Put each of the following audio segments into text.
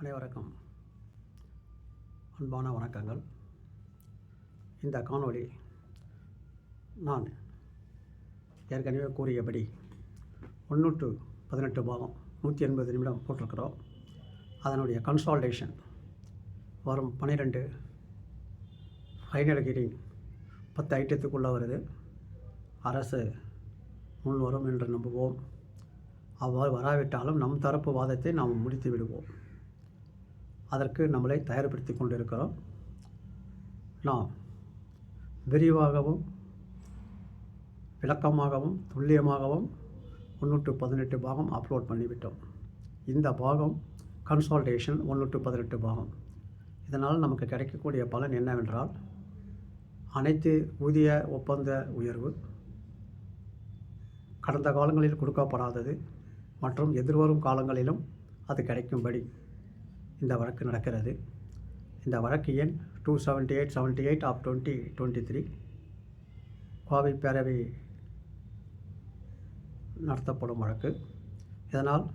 அனைவருக்கும் அன்பான வணக்கங்கள். இந்த காணொளி நான் ஏற்கனவே கூறியபடி ஒன்று டு பதினெட்டு பாகம் நூற்றி எண்பது நிமிடம் போட்டிருக்கிறோம். அதனுடைய கன்சால்டேஷன் வரும் பன்னிரெண்டு ஃபைனல் ஹியரிங் பத்து ஐட்டத்துக்குள்ளே வருது. அரசு முன் வரும் என்று நம்புவோம். அவ்வாறு வராவிட்டாலும் நம் தரப்பு வாதத்தை நாம் முடித்து விடுவோம் அதற்கு நம்மளை தயார்படுத்தி கொண்டிருக்கிறோம். நாம் விரிவாகவும் விளக்கமாகவும் துல்லியமாகவும் ஒன்று பதினெட்டு பாகம் அப்லோட் பண்ணிவிட்டோம். இந்த பாகம் கன்சால்டேஷன் ஒன்று பதினெட்டு பாகம். இதனால் நமக்கு கிடைக்கக்கூடிய பலன் என்னவென்றால் அனைத்து ஊதிய ஒப்பந்த உயர்வு கடந்த காலங்களில் கொடுக்கப்படாதது மற்றும் எதிர்வரும் காலங்களிலும் அது கிடைக்கும்படி இந்த வழக்கு நடக்கிறது. இந்த வழக்கு எண் two seventy eight seventy eight of twenty twenty three. Kovai பேரவை நடத்தப்படும் வழக்கு. இதனால்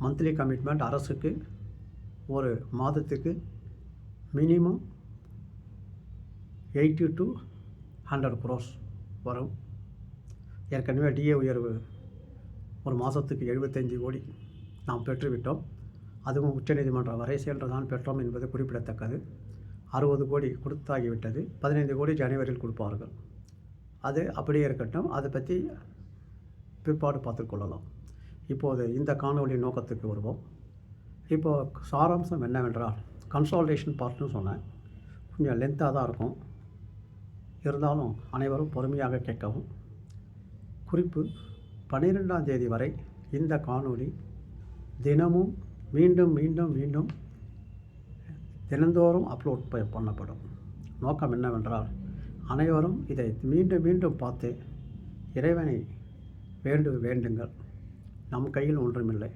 மந்த்லி கமிட்மெண்ட் அரசுக்கு ஒரு மாதத்துக்கு minimum eighty to hundred crores வரும். ஏற்கனவே டிஏ உயர்வு ஒரு மாதத்துக்கு எழுபத்தஞ்சி கோடி நாம் பெற்றுவிட்டோம். அதுவும் உச்சநீதிமன்றம் வரை சென்றுதான் பெற்றோம் என்பது குறிப்பிடத்தக்கது. அறுபது கோடி கொடுத்தாகிவிட்டது. பதினைந்து கோடி ஜனவரியில் கொடுப்பார்கள். அது அப்படியே இருக்கட்டும். அதை பற்றி பிற்பாடு பார்த்துக்கொள்ளலாம் இப்போது இந்த காணொளி நோக்கத்துக்கு வருவோம். இப்போது சாராம்சம் என்னவென்றால் கன்சால்டேஷன் பார்ட்னு சொன்னேன். கொஞ்சம் லென்த்தாக தான் இருக்கும். இருந்தாலும் அனைவரும் பொறுமையாக கேட்கவும். குறிப்பு பன்னிரெண்டாம் தேதி வரை இந்த காணொளி தினமும் மீண்டும் மீண்டும் மீண்டும் தினந்தோறும் அப்லோட் ப- பண்ணப்படும். நோக்கம் என்னவென்றால் அனைவரும் இதை மீண்டும் மீண்டும் பார்த்து இறைவனை வேண்டு வேண்டுங்கள். நம் கையில் ஒன்றுமில்லை.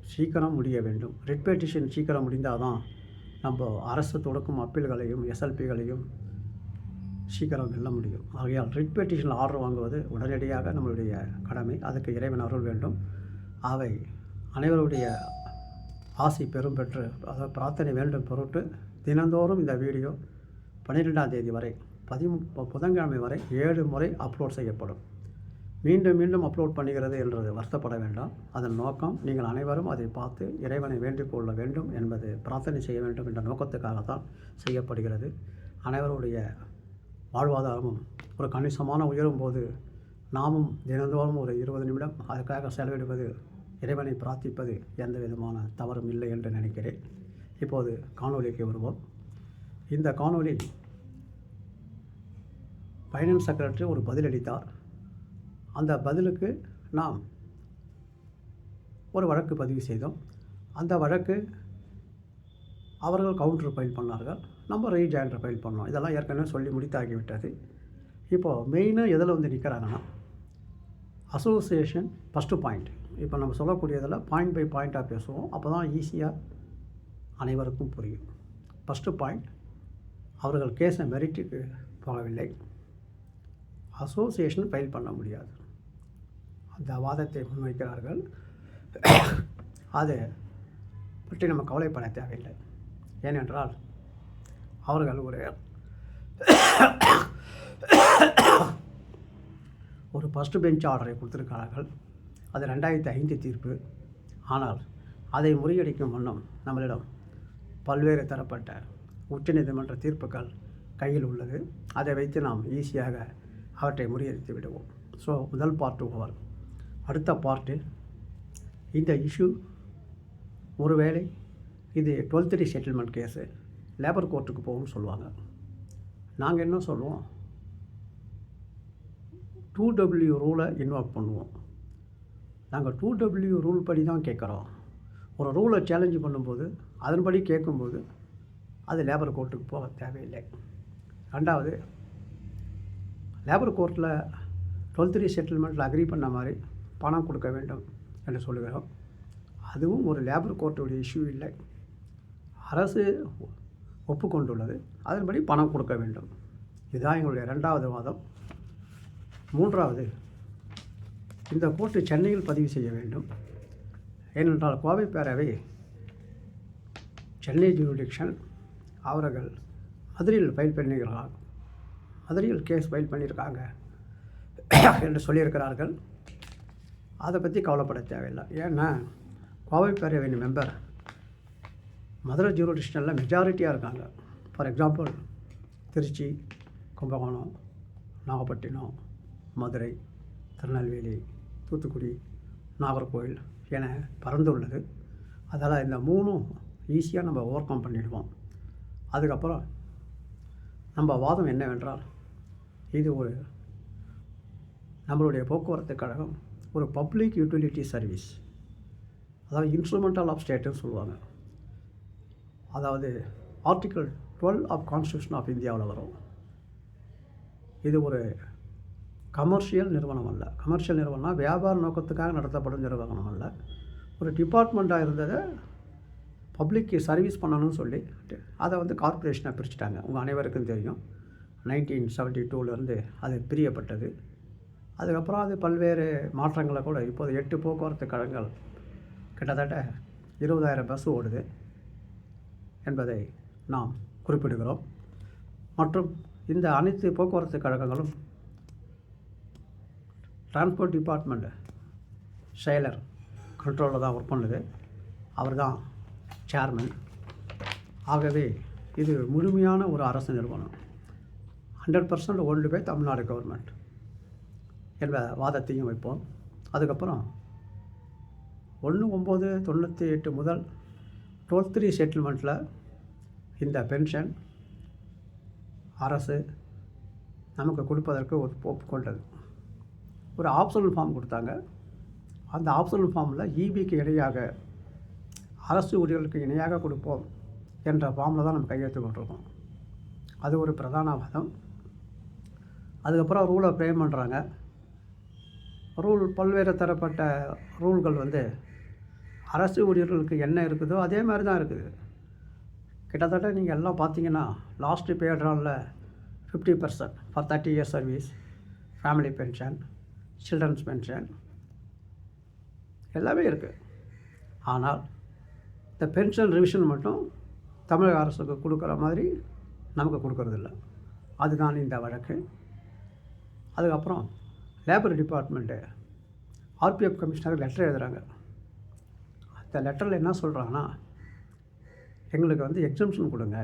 சீக்கிரம் முடிய வேண்டும். ரிட்பெட்டிஷன் சீக்கிரம் முடிந்தால் தான் நம்ம அரசு தொடுக்கும் அப்பீல்களையும் எஸ்எல்பிகளையும் சீக்கிரம் வெல்ல முடியும். ஆகையால் ரிட்பெட்டிஷன் ஆர்டர் வாங்குவது உடனடியாக நம்மளுடைய கடமை. அதுக்கு இறைவன் அருள் வேண்டும். அவை அனைவருடைய ஆசை பெறும் பெற்று அதாவது பிரார்த்தனை வேண்டும் பொருட்டு தினந்தோறும் இந்த வீடியோ பன்னிரெண்டாம் தேதி வரை பதி புதன்கிழமை வரை ஏழு முறை அப்லோட் செய்யப்படும். மீண்டும் மீண்டும் அப்லோட் பண்ணுகிறது என்றது வருத்தப்பட வேண்டாம். அதன் நோக்கம் நீங்கள் அனைவரும் அதை பார்த்து இறைவனை வேண்டிக் கொள்ள வேண்டும் என்பது பிரார்த்தனை செய்ய வேண்டும் என்ற நோக்கத்துக்காகத்தான் செய்யப்படுகிறது. அனைவருடைய வாழ்வாதாரமும் ஒரு கணிசமான உயரும் போது நாமும் தினந்தோறும் ஒரு இருபது நிமிடம் அதுக்காக செலவிடுவது இறைவனை பிரார்த்திப்பது எந்த விதமான தவறும் இல்லை என்று நினைக்கிறேன். இப்போது காணொளிக்கு வருவோம். இந்த காணொலி ஃபைனான்ஸ் செக்ரட்டரி ஒரு பதிலளித்தார் அந்த பதிலுக்கு நாம் ஒரு வழக்கு பதிவு செய்தோம். அந்த வழக்கு அவர்கள் கவுண்டர் ஃபைல் பண்ணார்கள். நம்ம ரீஜாயின்டர் ஃபைல் பண்ணோம். இதெல்லாம் ஏற்கனவே சொல்லி முடித்தாகிவிட்டது. இப்போது மெயினாக எதில் வந்து நிற்கிறாங்கன்னா அசோசியேஷன் ஃபஸ்ட்டு பாயிண்ட் இப்போ நம்ம சொல்லக்கூடியதில் பாயிண்ட் பை பாயிண்ட்டாக பேசுவோம். அப்போ தான் ஈஸியாக அனைவருக்கும் புரியும். ஃபஸ்ட்டு பாயிண்ட் அவர்கள் கேஸை மெரிட்டுக்கு போகவில்லை. அசோசியேஷன் ஃபைல் பண்ண முடியாது. அந்த வாதத்தை முன்வைக்கிறார்கள். அது பற்றி நம்ம கவலைப்பட தேவையில்லை. ஏனென்றால் அவர்கள் ஒரு ஒரு ஃபஸ்ட்டு பெஞ்ச் ஆர்டரை கொடுத்துருக்கிறார்கள். அது ரெண்டாயிரத்தி ஐந்து தீர்ப்பு. ஆனால் அதை முறியடிக்கும் வண்ணம் நம்மளிடம் பல்வேறு தரப்பட்ட உச்சநீதிமன்ற தீர்ப்புகள் கையில் உள்ளது. அதை வைத்து நாம் ஈஸியாக அவற்றை முறியடித்து விடுவோம். ஸோ முதல் பார்ட்டு ஓவர் அடுத்த பார்ட்டு இந்த இஷ்யூ ஒருவேளை இது twelfth three settlement case labour கோர்ட்டுக்கு போகும்னு சொல்லுவாங்க. நாங்கள் என்ன சொல்லுவோம்? டூ டபிள்யூ ரூலை இன்வால்வ் பண்ணுவோம். நாங்கள் டூ டபிள்யூ ரூல் படி தான் கேட்குறோம். ஒரு ரூலை சேலஞ்சு பண்ணும்போது அதன்படி கேட்கும்போது அது லேபர் கோர்ட்டுக்கு போக தேவையில்லை. ரெண்டாவது லேபர் கோர்ட்டில் டுவெல் த்ரீ செட்டில்மெண்ட்டில் அக்ரி பண்ண மாதிரி பணம் கொடுக்க வேண்டும் என்று சொல்லுகிறோம். அதுவும் ஒரு லேபர் கோர்ட்டுடைய இஷ்யூ இல்லை. அரசு ஒப்புக்கொண்டுள்ளது. அதன்படி பணம் கொடுக்க வேண்டும். இதுதான் எங்களுடைய ரெண்டாவது வாதம். மூன்றாவது இந்த கோர்ட்டு சென்னையில் பதிவு செய்ய வேண்டும். ஏனென்றால் கோவை பேரவை சென்னை ஜூரிடிக்ஷன் அவர்கள் மதுரையில் ஃபைல் பண்ணியிருக்கிறார். மதுரையில் கேஸ் ஃபைல் பண்ணியிருக்காங்க என்று சொல்லியிருக்கிறார்கள். அதை பற்றி கவலைப்பட தேவையில்லை. ஏன்னா கோவை பேரவையின் மெம்பர் மதுரை ஜூரிடிஷனில் மெஜாரிட்டியாக இருக்காங்க. ஃபார் எக்ஸாம்பிள் திருச்சி கும்பகோணம் நாகப்பட்டினம் மதுரை திருநெல்வேலி தூத்துக்குடி நாகர்கோவில் என பறந்துள்ளது அதால் இந்த மூணும் ஈஸியாக நம்ம ஓவர் கம் பண்ணிடுவோம். அதுக்கப்புறம் நம்ம வாதம் என்னவென்றால் இது ஒரு நம்மளுடைய போக்குவரத்து கழகம் ஒரு பப்ளிக் யூட்டிலிட்டி சர்வீஸ் அதாவது இன்ஸ்ட்ருமெண்டல் ஆஃப் ஸ்டேட்டுன்னு சொல்லுவாங்க. அதாவது article twelve of constitution of இந்தியாவில் வரும். இது ஒரு கமர்ஷியல் நிறுவனம் அல்ல. கமர்ஷியல் நிறுவனம்னா வியாபார நோக்கத்துக்காக நடத்தப்படும் நிறுவனம் அல்ல. ஒரு டிபார்ட்மெண்ட்டாக இருந்ததை பப்ளிக்கு சர்வீஸ் பண்ணணும்னு சொல்லி அதை வந்து கார்ப்பரேஷனாக பிரிச்சுட்டாங்க. உங்கள் அனைவருக்கும் தெரியும். நைன்டீன் செவன்ட்டி டூலேருந்து அது பிரியப்பட்டது. அதுக்கப்புறம் அது பல்வேறு மாற்றங்களை கூட இப்போது எட்டு போக்குவரத்து கழகங்கள் கிட்டத்தட்ட இருபதாயிரம் பஸ் ஓடுது என்பதை நாம் குறிப்பிடுகிறோம். மற்றும் இந்த அனைத்து போக்குவரத்து கழகங்களும் டிரான்ஸ்போர்ட் டிபார்ட்மெண்ட் செயலர் கண்ட்ரோலில் தான் ஒர்க் பண்ணுது. அவர் தான் சேர்மன் ஆகவே இது முழுமையான ஒரு அரசு நிறுவனம். Hundred percent owned by Tamil Nadu government என்ற வாதத்தையும் வைப்போம். அதுக்கப்புறம் ஒன்று ஒம்பது தொண்ணூற்றி எட்டு முதல் டுவெல் த்ரீ செட்டில்மெண்ட்டில் இந்த பென்ஷன் அரசு நமக்கு கொடுப்பதற்கு ஒரு ஒப்புக்கொண்டது ஒரு ஆப்ஷனல் ஃபார்ம் கொடுத்தாங்க. அந்த ஆப்ஷனல் ஃபார்மில் இபிக்கு இணையாக அரசு ஊழியர்களுக்கு இணையாக கொடுப்போம் என்ற ஃபார்மில் தான் நம்ம கையெழுத்து கொண்டிருக்கோம் அது ஒரு பிரதான வாதம். அதுக்கப்புறம் ரூலை ஃப்ரேம் பண்ணுறாங்க ரூல் பல்வேறு தரப்பட்ட ரூல்கள் வந்து அரசு ஊழியர்களுக்கு என்ன இருக்குதோ அதே மாதிரி தான் இருக்குது. கிட்டத்தட்ட நீங்கள் எல்லாம் பார்த்தீங்கன்னா last பேட்ரானில் fifty percent for thirty years service family pension childrens pension. எல்லாமே இருக்குது ஆனால் இந்த பென்ஷன் ரிவிஷன் மட்டும் தமிழக அரசுக்கு கொடுக்குற மாதிரி நமக்கு கொடுக்கறதில்ல. அதுதான் இந்த வழக்கு. அதுக்கப்புறம் labour department RPF commissioner letter எழுதுகிறாங்க அந்த லெட்டரில் என்ன சொல்கிறாங்கன்னா எங்களுக்கு வந்து எக்ஸம்ஷன் கொடுங்க.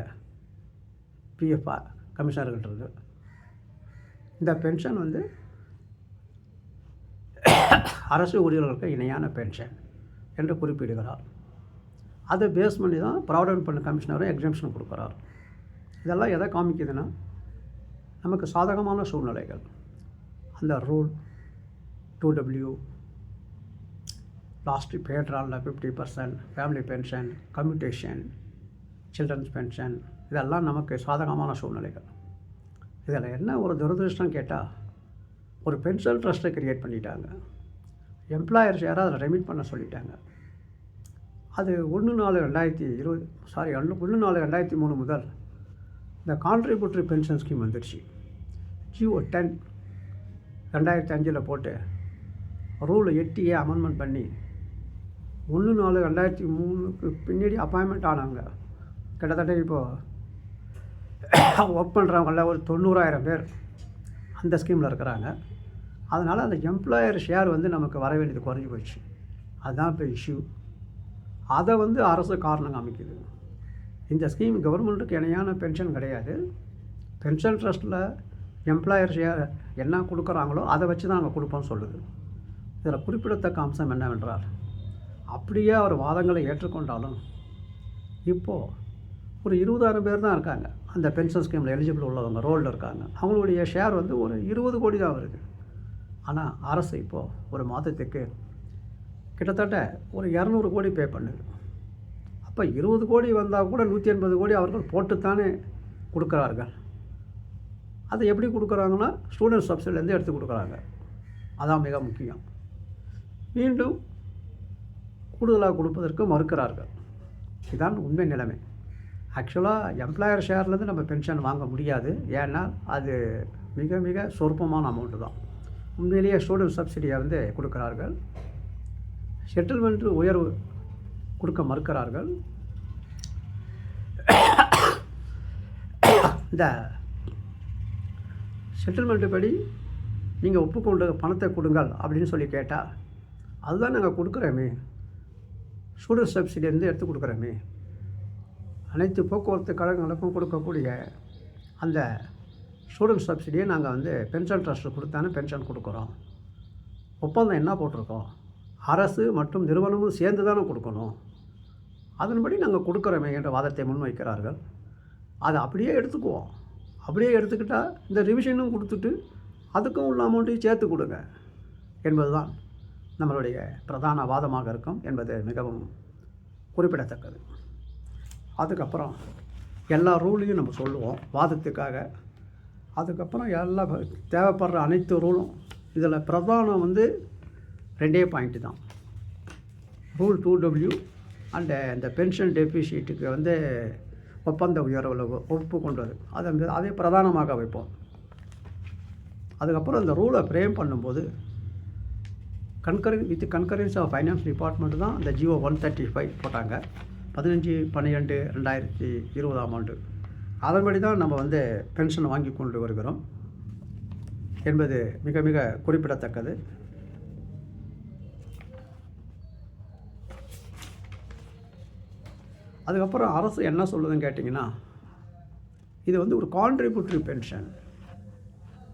பிஎஃப்ஆர் கமிஷனர்கிட்ட இந்த பென்ஷன் வந்து அரசு ஊழியர்களுக்கு இணையான பென்ஷன் என்று குறிப்பிடுகிறார். அதை பேஸ் பண்ணி தான் ப்ராவிடன்ட் ஃபண்ட் கமிஷனரும் எக்ஸம்ஷன் கொடுக்குறார். இதெல்லாம் எதை காமிக்குதுன்னா நமக்கு சாதகமான சூழ்நிலைகள். அந்த rule two W last பேட்ரானில் fifty percent family pension commutation childrens pension இதெல்லாம் நமக்கு சாதகமான சூழ்நிலைகள். இதில் என்ன ஒரு துரதிருஷ்டம் கேட்டால் ஒரு பென்ஷன் ட்ரஸ்ட்டை க்ரியேட் பண்ணிட்டாங்க. எம்ப்ளாயர்ஸ் யாராவது அதில் ரெமிட் பண்ண சொல்லிட்டாங்க. அது ஒன்று நாலு ரெண்டாயிரத்தி இருபது சாரி ஒன்று ஒன்று நாலு ரெண்டாயிரத்தி மூணு முதல் இந்த கான்ட்ரிபியூட்டரி பென்ஷன் ஸ்கீம் வந்துடுச்சு ஜிஓ டென் ரெண்டாயிரத்தி அஞ்சில் போட்டு ரூலை எட்டியே அமெண்ட்மெண்ட் பண்ணி ஒன்று நாலு ரெண்டாயிரத்தி மூணுக்கு பின்னாடி அப்பாயின்மெண்ட் ஆனாங்க கிட்டத்தட்ட இப்போது ஒர்க் பண்ணுறவங்கள ஒரு தொண்ணூறாயிரம் பேர் அந்த ஸ்கீமில் இருக்கிறாங்க. அதனால் அந்த எம்ப்ளாயர் ஷேர் வந்து நமக்கு வர வேண்டியது குறைஞ்சி போச்சு அதுதான் இப்போ இஷ்யூ அதை வந்து அரசு காரணம் காமிக்குது. இந்த ஸ்கீம் கவர்மெண்ட்டுக்கு இணையான பென்ஷன் கிடையாது. பென்ஷன் ட்ரஸ்ட்டில் எம்ப்ளாயர் ஷேர் என்ன கொடுக்குறாங்களோ அதை வச்சு தான் நாங்கள் கொடுப்போம்னு சொல்லுது. இதில் குறிப்பிடத்தக்க அம்சம் என்னவென்றால் அப்படியே அவர் வாதங்களை ஏற்றுக்கொண்டாலும் இப்போது ஒரு இருபதாயிரம் பேர் தான் இருக்காங்க. அந்த பென்ஷன் ஸ்கீமில் எலிஜிபிள் உள்ளவங்க ரோலில் இருக்காங்க. அவங்களுடைய ஷேர் வந்து ஒரு இருபது கோடி தான் வருது. ஆனால் அரசு இப்போது ஒரு மாதத்துக்கு கிட்டத்தட்ட ஒரு இரநூறு கோடி பே பண்ணுது. அப்போ இருபது கோடி வந்தால் கூட நூற்றி எண்பது கோடி அவர்கள் போட்டுத்தானே கொடுக்குறார்கள். அதை எப்படி கொடுக்குறாங்கன்னா ஸ்டூடெண்ட் சப்சிடிலேருந்து எடுத்து கொடுக்குறாங்க. அதான் மிக முக்கியம். மீண்டும் கூடுதலாக கொடுப்பதற்கு மறுக்கிறார்கள். இதுதான் உண்மை நிலைமை. ஆக்சுவலாக எம்ப்ளாயர் ஷேர்லேருந்து நம்ம பென்ஷன் வாங்க முடியாது. ஏன்னா அது மிக மிக சொற்பமான அமௌண்ட்டு தான். உண்மையிலேயே ஸ்டூடெண்ட் சப்சிடியை வந்து கொடுக்குறார்கள். செட்டில்மெண்ட் உயர்வு கொடுக்க மறுக்கிறார்கள். இந்த செட்டில்மெண்ட்டு படி நீங்கள் ஒப்புக்கொண்டு பணத்தை கொடுங்கள் அப்படின்னு சொல்லி கேட்டால் அதுதான் நாங்கள் கொடுக்குறோமே. ஸ்டூடெண்ட் சப்சிடிலேருந்து எடுத்து கொடுக்குறோமே. அனைத்து போக்குவரத்து கழகங்களுக்கும் கொடுக்கக்கூடிய அந்த ஸ்டூடெண்ட் சப்சிடியை நாங்கள் வந்து பென்ஷன் ட்ரஸ்ட்டு கொடுத்தானே பென்ஷன் கொடுக்குறோம். ஒப்பந்தம் என்ன போட்டிருக்கோம்? அரசு மற்றும் நிறுவனமும் சேர்ந்து தானே கொடுக்கணும். அதன்படி நாங்கள் கொடுக்குறோமே என்ற வாதத்தை முன்வைக்கிறார்கள். அதை அப்படியே எடுத்துக்குவோம். அப்படியே எடுத்துக்கிட்டால் இந்த ரிவிஷனும் கொடுத்துட்டு அதுக்கும் உள்ள அமௌண்ட்டையும் சேர்த்து கொடுங்க என்பதுதான் நம்மளுடைய பிரதான வாதமாக இருக்கும் என்பது மிகவும் குறிப்பிடத்தக்கது. அதுக்கப்புறம் எல்லா ரூலையும் நம்ம சொல்லுவோம். வாதத்துக்காக அதுக்கப்புறம் எல்லா தேவைப்படுற அனைத்து ரூலும் இதில் பிரதானம் வந்து ரெண்டே பாயிண்ட்டு தான். ரூல் டூ டபிள்யூ அண்டு இந்த பென்ஷன் டெபிஷீட்டுக்கு வந்து ஒப்பந்த உயர்வில் ஒப்பு கொண்டு அதை அதை அதே பிரதானமாக வைப்போம். அதுக்கப்புறம் இந்த ரூலை ஃப்ரேம் பண்ணும்போது concurrence with concurrence of finance department தான் இந்த ஜியோ ஒன் தேர்ட்டி ஃபைவ் போட்டாங்க. பதினஞ்சு பன்னிரெண்டு ரெண்டாயிரத்தி இருபதாம் ஆண்டு. அதன்படி தான் நம்ம வந்து பென்ஷன் வாங்கி கொண்டு வருகிறோம் என்பது மிக மிக குறிப்பிடத்தக்கது. அதுக்கப்புறம் அரசு என்ன சொல்லுதுன்னு கேட்டிங்கன்னா இது வந்து ஒரு கான்ட்ரிபியூட்டரி பென்ஷன்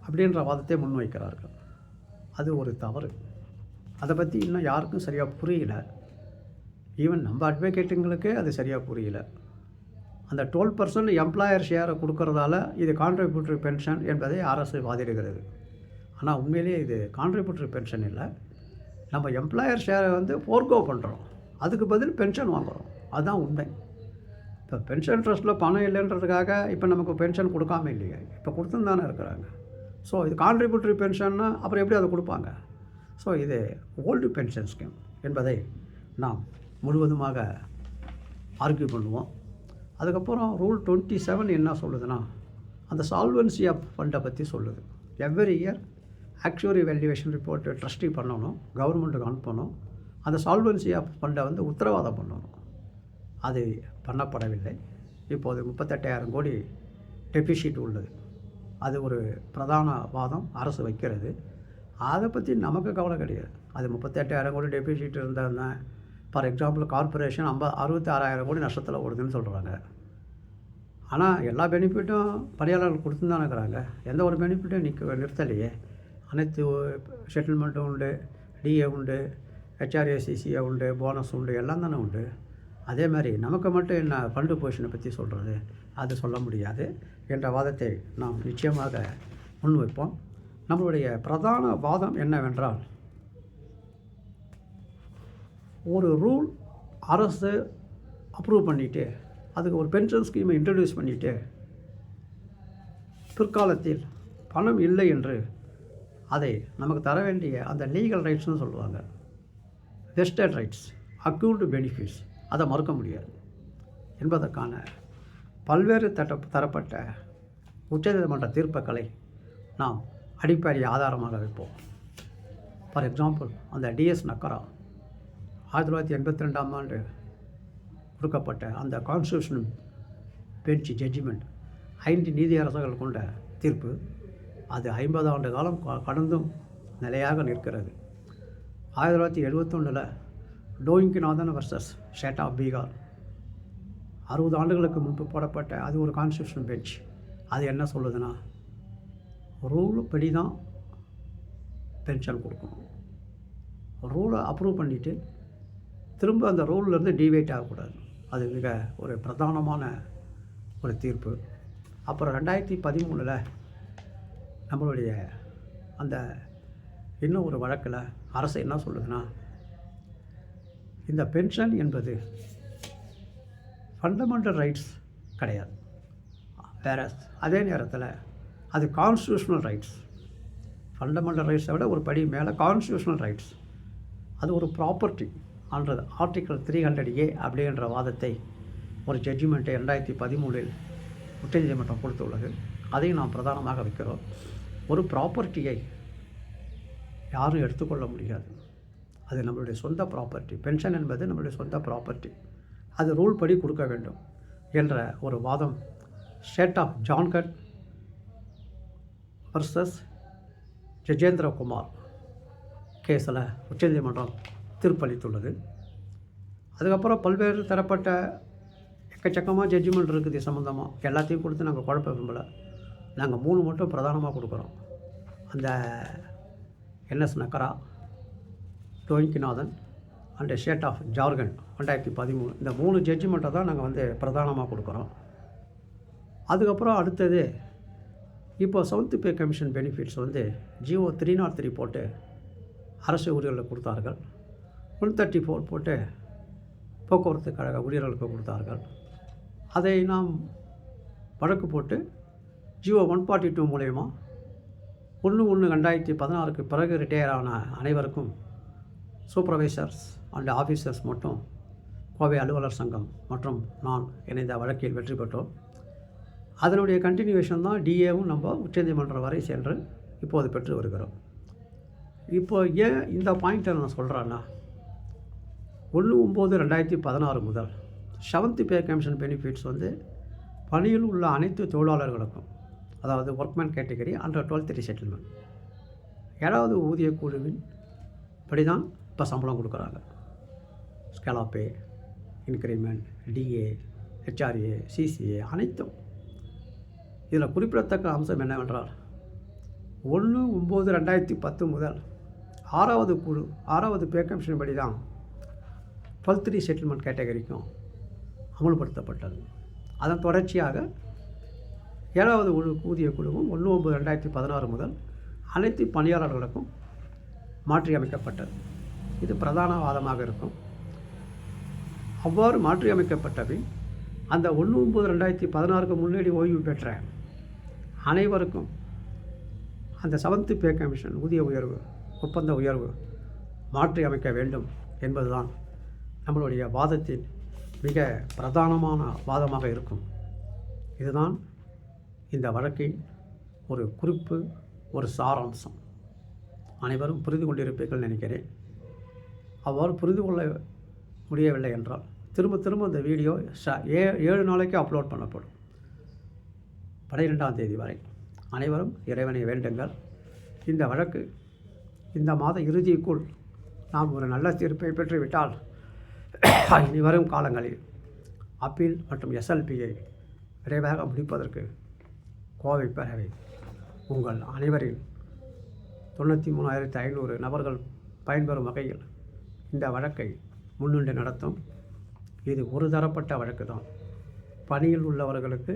அப்படின்ற வாதத்தை முன்வைக்கிறார்கள். அது ஒரு தவறு. அதை பற்றி இன்னும் யாருக்கும் சரியாக புரியல. ஈவன் நம்ம அட்வொகேட்டுங்களுக்கே அது சரியாக புரியல. அந்த டுவெல் பர்சன்ட் எம்ப்ளாயர் ஷேரை கொடுக்கறதால இது கான்ட்ரிபியூட்டரி பென்ஷன் என்பதை அரசு வாதிடுகிறது. ஆனால் உண்மையிலேயே இது கான்ட்ரிபியூட்டரி பென்ஷன் இல்லை. நம்ம எம்ப்ளாயர் ஷேரை வந்து ஃபோர்கோ பண்ணுறோம் அதுக்கு பதில் பென்ஷன் வாங்குகிறோம் அதுதான் உண்மை. இப்போ பென்ஷன் ட்ரஸ்ட்டில் பணம் இல்லைன்றதுக்காக இப்போ நமக்கு பென்ஷன் கொடுக்காம இல்லையே. இப்போ கொடுத்துன்னு தானே இருக்கிறாங்க. ஸோ இது கான்ட்ரிபியூட்டரி பென்ஷன்னா அப்புறம் எப்படி அதை கொடுப்பாங்க? ஸோ இது ஓல்டு பென்ஷன் ஸ்கீம் என்பதை நாம் முழுவதுமாக ஆர்கியூ பண்ணுவோம். அதுக்கப்புறம் ரூல் டுவெண்ட்டி செவன் என்ன சொல்லுதுன்னா அந்த சால்வன்சி ஆஃப் ஃபண்டை பற்றி சொல்லுது. Every year actuary valuation report trustee பண்ணணும் கவர்மெண்ட்டுக்கு அனுப்பணும் அந்த சால்வன்சி ஆஃப் ஃபண்டை வந்து உத்தரவாதம் பண்ணணும். அது பண்ணப்படவில்லை. இப்போது முப்பத்தெட்டாயிரம் கோடி டெபிஷிட் உள்ளது. அது ஒரு பிரதான வாதம் அரசு வைக்கிறது. அதை பற்றி நமக்கு கவலை கிடையாது. அது முப்பத்தெட்டாயிரம் கோடி டெபிசிட் இருந்ததுன்னா ஃபார் எக்ஸாம்பிள் கார்பரேஷன் ஐம்பது அறுபத்தி ஆறாயிரம் கோடி நஷ்டத்தில் ஓடுதுன்னு சொல்கிறாங்க ஆனால் எல்லா பெனிஃபிட்டும் பணியாளர்கள் கொடுத்துன்னு இருக்கிறாங்க. எந்த ஒரு பெனிஃபிட்டும் நிற்க நிறுத்தலையே. அனைத்து செட்டில்மெண்ட்டும் உண்டு டிஏ உண்டு ஹெச்ஆர்ஏசிசிஏ உண்டு போனஸ் உண்டு எல்லாம் தானே உண்டு. அதே மாதிரி நமக்கு மட்டும் என்ன ஃபண்டு பொசிஷனை பற்றி சொல்கிறது அது சொல்ல முடியாது என்ற வாதத்தை நாம் நிச்சயமாக முன்வைப்போம். நம்மளுடைய பிரதான வாதம் என்னவென்றால் ஒரு ரூல் அரசு அப்ரூவ் பண்ணிவிட்டு அதுக்கு ஒரு பென்ஷன் ஸ்கீமை இன்ட்ரடியூஸ் பண்ணிவிட்டு பிற்காலத்தில் பணம் இல்லை என்று அதை நமக்கு தர வேண்டிய அந்த லீகல் ரைட்ஸ்னு சொல்லுவாங்க. வெஸ்டட் ரைட்ஸ் அக்யூல்டு பெனிஃபிட்ஸ் அதை மறுக்க முடியாது. என்பதற்கான பல்வேறு தட்ட தரப்பட்ட உச்சநீதிமன்ற தீர்ப்புகளை நாம் அடிப்படை ஆதாரமாக வைப்போம். ஃபார் எக்ஸாம்பிள் அந்த டிஎஸ் நக்கரா ஆயிரத்தி தொள்ளாயிரத்தி எண்பத்தி ரெண்டாம் ஆண்டு கொடுக்கப்பட்ட அந்த கான்ஸ்டியூஷன் பெஞ்ச் ஜட்ஜ்மெண்ட் ஐந்து நீதியரசர்கள் கொண்ட தீர்ப்பு அது ஐம்பது ஆண்டு காலம் க- கடந்தும் நிலையாக நிற்கிறது. ஆயிரத்தி தொள்ளாயிரத்தி எழுபத்தொன்னில் Deokinandan versus state of Bihar அறுபது ஆண்டுகளுக்கு முன்பு போடப்பட்ட அது ஒரு கான்ஸ்டியூஷன் பெஞ்ச் அது என்ன சொல்லுதுன்னா ரூல் படி தான் பென்ஷன் கொடுக்கணும். ரூலை அப்ரூவ் பண்ணிவிட்டு திரும்ப அந்த ரூல்லேருந்து டிவேட் ஆகக்கூடாது. அது மிக ஒரு பிரதானமான ஒரு தீர்ப்பு. அப்புறம் ரெண்டாயிரத்தி பதிமூணில் நம்மளுடைய அந்த இன்னும் ஒரு வழக்கில் அரசு என்ன சொல்லுதுன்னா இந்த பென்ஷன் என்பது ஃபண்டமெண்டல் ரைட்ஸ் கிடையாது. வேற அதே நேரத்தில் அது கான்ஸ்டியூஷனல் ரைட்ஸ் ஃபண்டமெண்டல் ரைட்ஸை விட ஒரு படி மேலே கான்ஸ்டியூஷனல் ரைட்ஸ் அது ஒரு ப்ராப்பர்ட்டி அன்றது ஆர்டிக்கல் த்ரீ ஹண்ட்ரட் ஏ அப்படின்ற வாதத்தை ஒரு ஜட்ஜ்மெண்ட்டை ரெண்டாயிரத்தி பதிமூணில் உச்சநீதிமன்றம் கொடுத்துள்ளது. அதை நாம் பிரதானமாக வைக்கிறோம். ஒரு ப்ராப்பர்ட்டியை யாரும் எடுத்துக்கொள்ள முடியாது. அது நம்மளுடைய சொந்த ப்ராப்பர்ட்டி பென்ஷன் என்பது நம்மளுடைய சொந்த ப்ராப்பர்ட்டி அது ரூல் படி கொடுக்க வேண்டும் என்ற ஒரு வாதம் state of Jharkhand versus Jitendra Kumar கேஸில் உச்சநீதிமன்றம் தீர்ப்பளித்துள்ளது. அதுக்கப்புறம் பல்வேறு தரப்பட்ட எக்கச்சக்கமாக ஜட்ஜ்மெண்ட் இருக்குது சம்மந்தமாக எல்லாத்தையும் கொடுத்து நாங்கள் குழப்ப விரும்பலை. நாங்கள் மூணு மட்டும் பிரதானமாக கொடுக்குறோம். அந்த NS Nakara Deokinandan and state of Jharkhand ரெண்டாயிரத்தி பதிமூணு. இந்த மூணு ஜட்ஜ்மெண்ட்டை தான் நாங்கள் வந்து பிரதானமாக கொடுக்குறோம். அதுக்கப்புறம் அடுத்தது இப்போ சவுத் பே கமிஷன் பெனிஃபிட்ஸ் வந்து ஜியோ த்ரீ நாட் த்ரீ போட்டு அரசு ஊழியர்களை கொடுத்தார்கள். ஒன் தேர்ட்டி ஃபோர் போட்டு போக்குவரத்து கழக ஊழியர்களுக்கு கொடுத்தார்கள். அதை நாம் வழக்கு போட்டு ஜியோ ஒன் ஃபார்ட்டி டூ மூலயமா ஒன்று ஒன்று ரெண்டாயிரத்தி பதினாறுக்கு பிறகு ரிட்டையர் ஆன அனைவருக்கும் சூப்பர்வைசர்ஸ் அண்ட் ஆஃபீஸர்ஸ் மட்டும் கோவை அலுவலர் சங்கம் மற்றும் நான் இணைந்த வழக்கில் வெற்றி பெற்றோம். அதனுடைய கண்டினியூவேஷன் தான் டிஏவும் நம்ம உச்சநீதிமன்றம் வரை சென்று இப்போது பெற்று வருகிறோம். இப்போ ஏன் இந்த பாயிண்ட்டை நான் சொல்கிறேன்னா ஒன்று ஒம்பது ரெண்டாயிரத்தி பதினாறு முதல் செவன்த் பே கமிஷன் பெனிஃபிட்ஸ் வந்து பணியில் உள்ள அனைத்து தொழிலாளர்களுக்கும் அதாவது workman category under twelfth settlement ஏழாவது ஊதிய குழுவின் படி தான் இப்போ சம்பளம் கொடுக்குறாங்க. ஸ்கேலா இன்க்ரிமெண்ட் டிஏ ஹெச்ஆர்ஏ சிசிஏ அனைத்தும். இதில் குறிப்பிடத்தக்க அம்சம் என்னவென்றால் ஒன்று ஒம்பது ரெண்டாயிரத்தி பத்து முதல் ஆறாவது குழு ஆறாவது பே கமிஷன் படி தான் டுவெல்த் த்ரீ செட்டில்மெண்ட் கேட்டகரிக்கும் அமல்படுத்தப்பட்டது. அதன் தொடர்ச்சியாக ஏழாவது குழு ஊதிய குழுவும் ஒன்று ஒம்பது ரெண்டாயிரத்தி பதினாறு முதல் அனைத்து பணியாளர்களுக்கும் மாற்றியமைக்கப்பட்டது. இது பிரதான வாதமாக இருக்கும். அவ்வாறு மாற்றியமைக்கப்பட்ட பின் அந்த ஒன்று ஒம்பது ரெண்டாயிரத்தி பதினாறுக்கு முன்னாடி ஓய்வு பெற்ற அனைவருக்கும் அந்த செவன்த்து பே கமிஷன் ஊதிய உயர்வு ஒப்பந்த உயர்வு மாற்றி அமைக்க வேண்டும் என்பதுதான் நம்மளுடைய வாதத்தின் மிக பிரதானமான வாதமாக இருக்கும். இதுதான் இந்த வழக்கின் ஒரு குறிப்பு ஒரு சாராம்சம். அனைவரும் புரிந்து கொண்டிருப்பீர்கள் நினைக்கிறேன். அவ்வாறு புரிந்து கொள்ள முடியவில்லை என்றால் திரும்ப திரும்ப இந்த வீடியோ ஷ ஏ ஏழு நாளைக்கு அப்லோட் பண்ணப்படும். பனிரெண்டாம் தேதி வரை. அனைவரும் இறைவனை வேண்டுங்கள். இந்த வழக்கு இந்த மாத இறுதிக்குள் நாம் ஒரு நல்ல தீர்ப்பை பெற்றுவிட்டால் இனி வரும் காலங்களில் அப்பீல் மற்றும் எஸ்எல்பியை விரைவாக முடிப்பதற்கு கோவை பேரவை உங்கள் அனைவரின் தொண்ணூற்றி மூணாயிரத்தி ஐநூறு நபர்கள் பயன்பெறும் வகையில் இந்த வழக்கை முன்னின்று நடத்தும். இது ஒரு தரப்பட்ட வழக்கு தான். பணியில் உள்ளவர்களுக்கு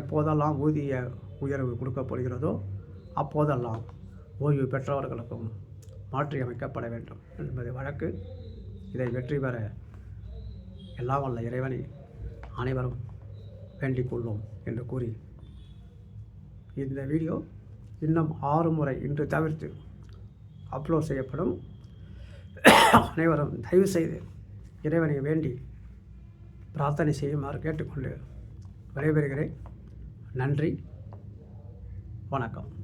எப்போதெல்லாம் ஊதிய உயர்வு கொடுக்கப்படுகிறதோ அப்போதெல்லாம் ஓய்வு பெற்றவர்களுக்கும் மாற்றியமைக்கப்பட வேண்டும் என்பது வழக்கு. இதை வெற்றி பெற எல்லாம் வல்ல இறைவனை அனைவரும் வேண்டிக் கொள்வோம் என்று கூறி இந்த வீடியோ இன்னும் ஆறு முறை இன்று தவிர்த்து அப்லோட் செய்யப்படும். அனைவரும் தயவு செய்து இறைவனை வேண்டி பிரார்த்தனை செய்யுமாறு கேட்டுக்கொண்டு விடைபெறுகிறேன். நன்றி. வணக்கம்.